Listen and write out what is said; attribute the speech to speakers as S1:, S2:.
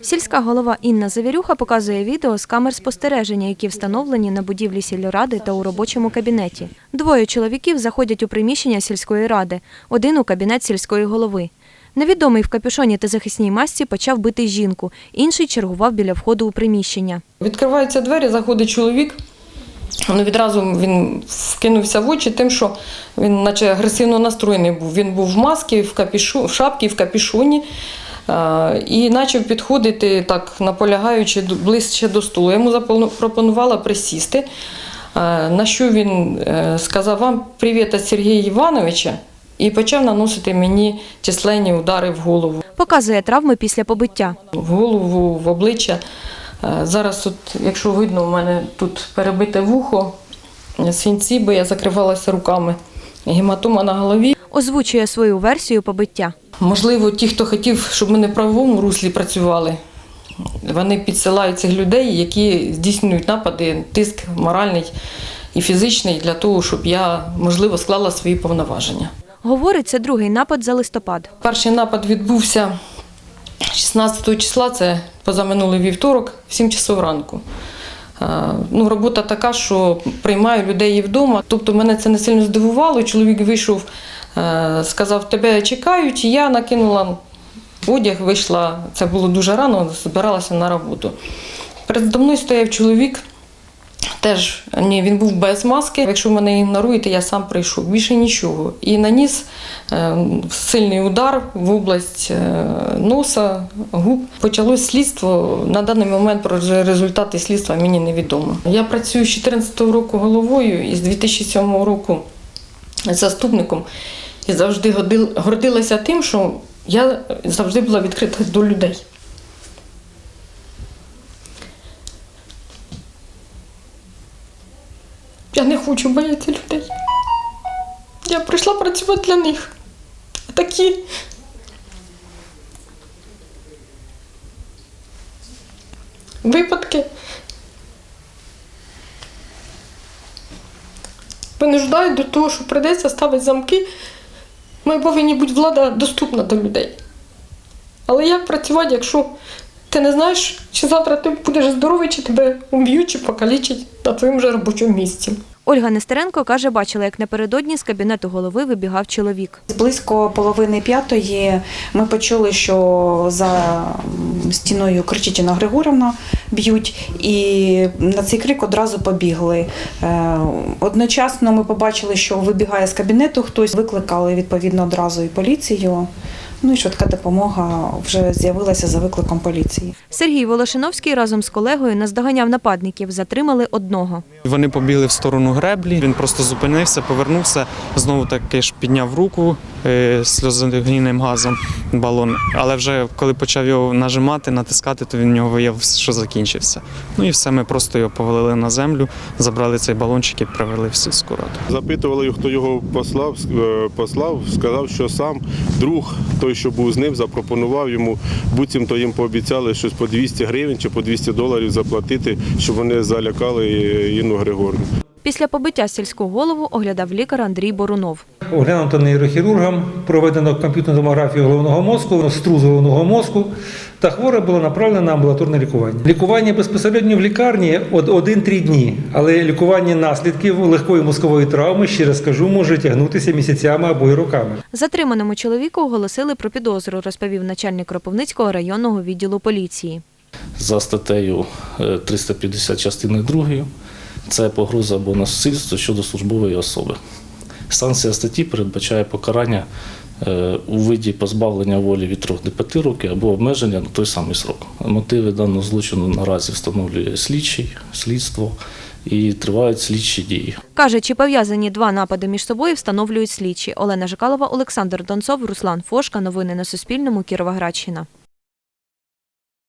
S1: Сільська голова Інна Завірюха показує відео з камер спостереження, які встановлені на будівлі сільради та у робочому кабінеті. Двоє чоловіків заходять у приміщення сільської ради, один у кабінет сільської голови. Невідомий в капюшоні та захисній масці почав бити жінку, інший чергував біля входу у приміщення.
S2: Відкриваються двері, заходить чоловік. Ну, відразу він вкинувся в очі тим, що він наче агресивно настроєний був. Він був в масці, в, капішу, в шапці, в капюшоні. І почав підходити, так наполягаючи ближче до столу. Я йому запропонувала присісти. На що він е, сказав вам привіт від Сергія Івановича і почав наносити мені численні удари в голову.
S1: Показує травми після побиття.
S2: В голову, в обличчя. Е, Зараз, от, якщо видно, у мене тут перебите вухо, е, свінці, бо я закривалася руками. Гематома на голові.
S1: Озвучує свою версію побиття.
S2: Можливо, ті, хто хотів, щоб ми не в правовому руслі працювали, вони підсилають цих людей, які здійснюють напади, тиск моральний і фізичний для того, щоб я, можливо, склала свої повноваження.
S1: Говорить, це другий напад за листопад.
S2: Перший напад відбувся 16 числа, це позаминулий вівторок, в 7 часов ранку. Е, Ну, робота така, що приймаю людей і вдома. Тобто мене це не сильно здивувало. Чоловік вийшов, е, сказав, тебе чекають, я накинула одяг, вийшла. Це було дуже рано, збиралася на роботу. Передо мною стояв чоловік. Теж ні, він був без маски. Якщо мене ігноруєте, я сам прийшов. Більше нічого. І наніс е, сильний удар в область е, носа, губ. Почалось слідство. На даний момент про результати слідства мені невідомо. Я працюю з 2014 року головою і з 2007 року заступником. І завжди гордилася тим, що я завжди була відкрита до людей. Хочу боятися людей. Я прийшла працювати для них. Такі. Випадки. Винуждають до того, що прийдеться ставити замки. Ми повинні бути влада доступна до людей. Але як працювати, якщо ти не знаєш, чи завтра ти будеш здоровий, чи тебе уб'ють, чи покалічать на твоєму же робочому місці.
S1: Ольга Нестеренко каже, бачила, як напередодні з кабінету голови вибігав чоловік.
S3: Близько половини п'ятої ми почули, що за стіною кричить Інна Григорівна б'ють, і на цей крик одразу побігли. Е, Одночасно ми побачили, що вибігає з кабінету хтось, викликали відповідно одразу і поліцію. Ну і швидка допомога вже з'явилася за викликом поліції.
S1: Сергій Волошиновський разом з колегою наздоганяв нападників, затримали одного.
S4: Вони побігли в сторону греблі. Він просто зупинився, повернувся, знову таки ж підняв руку е, сльозогнійним газом балон. Але вже коли почав його нажимати, натискати, то він в нього виявився, що закінчився. Ну і все, ми просто його повалили на землю, забрали цей балончик і привели в сільську раду.
S5: Запитували, хто його послав, е, послав, сказав, що сам друг, той, що був з ним, запропонував йому, буцімто їм пообіцяли щось по 200 гривень чи по 200 доларів заплатити, щоб вони залякали Інну Григорівну.
S1: Після побиття сільську голову оглядав лікар Андрій Борунов.
S6: Оглянуто нейрохірургом, проведено комп'ютерну томографію головного мозку, струс головного мозку, та хвора була направлена на амбулаторне лікування. Лікування безпосередньо в лікарні од- 1-3 дні, але лікування наслідків легкої мозкової травми, ще раз кажу, може тягнутися місяцями або й роками.
S1: Затриманому чоловіку оголосили про підозру, розповів начальник Кропивницького районного відділу поліції.
S7: за статтею е, 350 частини 2 це погроза або насильство щодо службової особи. Санкція статті передбачає покарання е, у виді позбавлення волі від 3 до 5 років або обмеження на той самий срок. Мотиви даного злочину наразі встановлює слідчий, слідство і тривають слідчі дії.
S1: Каже, чи пов'язані два напади між собою встановлюють слідчі. Олена Жикалова, Олександр Донцов, Руслан Фошка. Новини на Суспільному. Кіровоградщина.